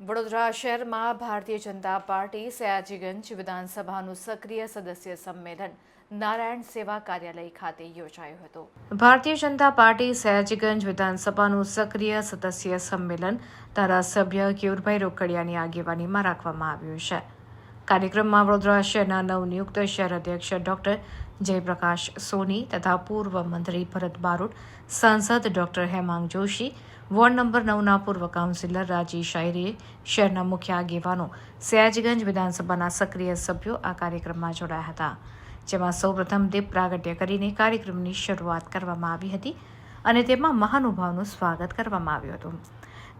વડોદરા શહેરમાં ભારતીય જનતા પાર્ટી સયાજીગંજ વિધાનસભાનું સક્રિય સદસ્ય સંમેલન નારાયણ સેવા કાર્યાલય ખાતે યોજાયું હતું. ભારતીય જનતા પાર્ટી સયાજીગંજ વિધાનસભાનું સક્રિય સદસ્ય સંમેલન ધારાસભ્ય કેયુરભાઈ રોકડિયાની આગેવાનીમાં રાખવામાં આવ્યું છે. કાર્યક્રમમાં વડોદરા શહેરના નવનિયુક્ત શહેર અધ્યક્ષ ડોક્ટર જયપ્રકાશ સોની તથા પૂર્વ મંત્રી ભરત બારોટ, સાંસદ doctor Hemang Joshi ward number નવના પૂર્વ કાઉન્સિલર રાજી શાયરીએ શહેરના મુખ્ય આગેવાનો સયાજગંજ વિધાનસભાના સક્રિય સભ્યો આ કાર્યક્રમમાં જોડાયા હતા, જેમાં સૌપ્રથમ દીપ પ્રાગટ્ય કરીને કાર્યક્રમની શરૂઆત કરવામાં આવી હતી અને તેમાં મહાનુભાવનું સ્વાગત કરવામાં આવ્યું હતું.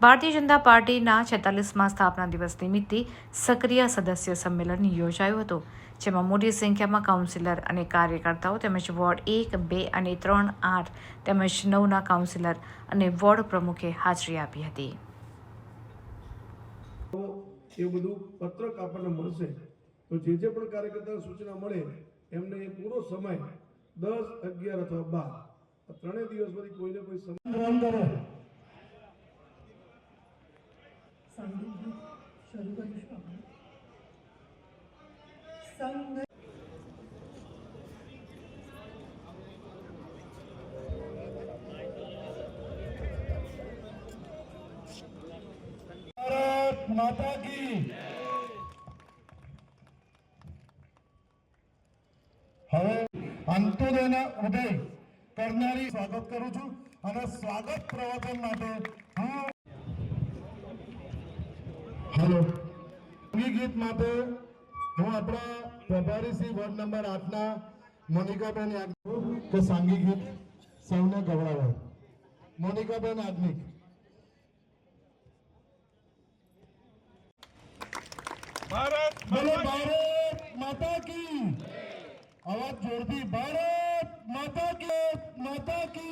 ભારતીય જનતા પાર્ટીના છેતાલીસમાં સ્થાપના દિવસ નિમિત્તે સક્રિય સદસ્ય સંમેલન યોજાયું હતું જેમાં મોટી સંખ્યામાં કાઉન્સિલર અને કાર્યકર્તાઓ તેમજ વોર્ડ એક બે અને ત્રણ આઠ તેમજ નવના કાઉન્સિલર અને વોર્ડ પ્રમુખે હાજરી આપી હતી. એ બધું પત્રક આપણને મળશે. તો જે જે પણ કાર્યકર્તાને સૂચના મળે એમને એ પૂરો સમય દસ અગિયાર અથવા બાર. ત્રણેય દિવસ દિવસમાંથી કોઈને કોઈ સમય ગ્રહણ કરો શરૂ કરીશું આપણે સંઘ ભારત માતા કી હવે અંત્યોદયના ઉદય કરનારી સ્વાગત કરું છું અને સ્વાગત પ્રવચન માટે હું હેલો. સંગી ગીત માટે હું આપણા પ્રભારી શ્રી વોર્ડ નંબર આઠના મોનિકાબેન કે સાંગી ગીત સૌને ગવડાવે. મોનિકાબેન આદમિક ભારત ભારત માતા કી. અવાજ જોરથી. ભારત માતા કી માતા કી.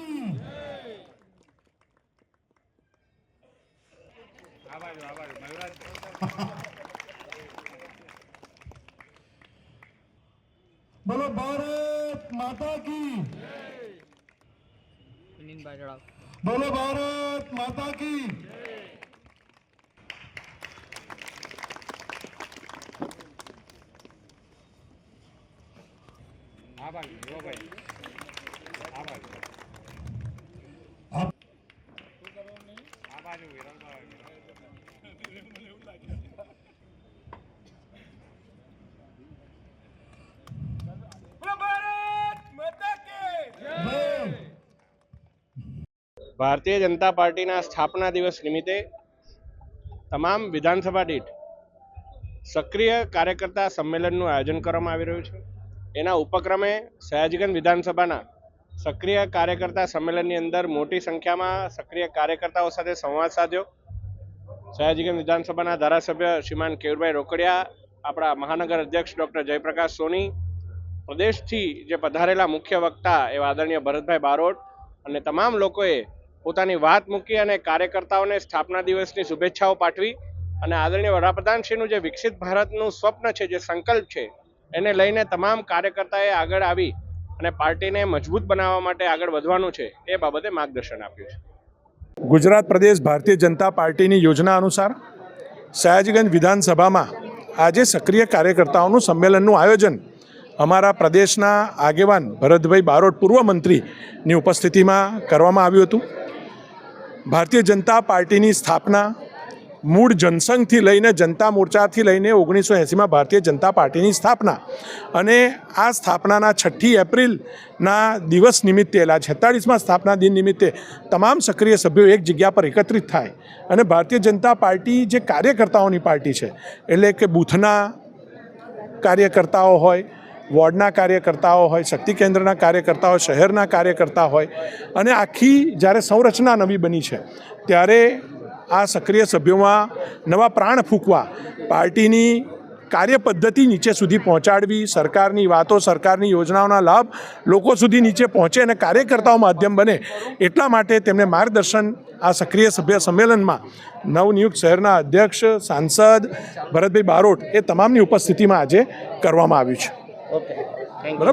ભારત માતા કી બોલો ભારત માતા કી હા ભાઈ આભાર આપ આ બાજુ વિરલભાઈ જય ભારતીય જનતા પાર્ટીના સ્થાપના દિવસ નિમિત્તે તમામ વિધાનસભા દીઠ સક્રિય કાર્યકર્તા સંમેલનનું આયોજન કરવામાં આવી રહ્યું છે. એના ઉપક્રમે સયાજીગંજ વિધાનસભાના સક્રિય કાર્યકર્તા સંમેલનની અંદર મોટી સંખ્યામાં સક્રિય કાર્યકર્તાઓ સાથે સંવાદ સાધ્યો. સયાજીગંજ વિધાનસભાના ધારાસભ્ય શ્રીમાન કેયુરભાઈ રોકડિયા, આપણા મહાનગર અધ્યક્ષ ડૉક્ટર જયપ્રકાશ સોની, પ્રદેશથી જે પધારેલા મુખ્ય વક્તા એવા આદરણીય ભરતભાઈ બારોટ અને તમામ લોકોએ પોતાની વાત મૂકી અને કાર્યકર્તાઓને સ્થાપના દિવસની શુભેચ્છાઓ પાઠવી અને આદરણીય વડાપ્રધાનશ્રીનું જે વિકસિત ભારતનું સ્વપ્ન છે, જે સંકલ્પ છે, એને લઈને તમામ કાર્યકર્તાએ આગળ આવી અને પાર્ટીને મજબૂત બનાવવા માટે આગળ વધવાનું છે, એ બાબતે માર્ગદર્શન આપ્યું છે. ગુજરાત પ્રદેશ ભારતીય જનતા પાર્ટીની યોજના અનુસાર સયાજીગંજ વિધાનસભામાં આજે સક્રિય કાર્યકર્તાઓનું સંમેલનનું આયોજન અમારા પ્રદેશના આગેવાન ભરતભાઈ બારોટ, પૂર્વ મંત્રીની ઉપસ્થિતિમાં કરવામાં આવ્યું હતું. ભારતીય જનતા પાર્ટીની સ્થાપના મૂળ જનસંઘથી લઈને જનતા મોરચાથી લઈને ઓગણીસો એંસીમાં ભારતીય જનતા પાર્ટીની સ્થાપના અને આ સ્થાપનાના છઠ્ઠી એપ્રિલના દિવસ નિમિત્તે, એટલે છેતાળીસમાં સ્થાપના દિન નિમિત્તે તમામ સક્રિય સભ્યો એક જગ્યા પર એકત્રિત થાય અને ભારતીય જનતા પાર્ટી જે કાર્યકર્તાઓની પાર્ટી છે, એટલે કે બૂથના કાર્યકર્તાઓ હોય વોર્ડના કાર્યકર્તાઓ હોય, શક્તિ કેન્દ્રના કાર્યકર્તાઓ, શહેરના કાર્યકર્તા હોય અને આખી જ્યારે સંરચના નવી બની છે, ત્યારે આ સક્રિય સભ્યોમાં નવા પ્રાણ ફૂંકવા, પાર્ટીની કાર્યપદ્ધતિ નીચે સુધી પહોંચાડવી, સરકારની વાતો, સરકારની યોજનાઓના લાભ લોકો સુધી નીચે પહોંચે અને કાર્યકર્તાઓ માધ્યમ બને, એટલા માટે તેમને માર્ગદર્શન આ સક્રિય સભ્ય સંમેલનમાં નવનિયુક્ત શહેરના અધ્યક્ષ, સાંસદ ભરતભાઈ બારોટ એ તમામની ઉપસ્થિતિમાં આજે કરવામાં આવ્યું છે. બરાબર?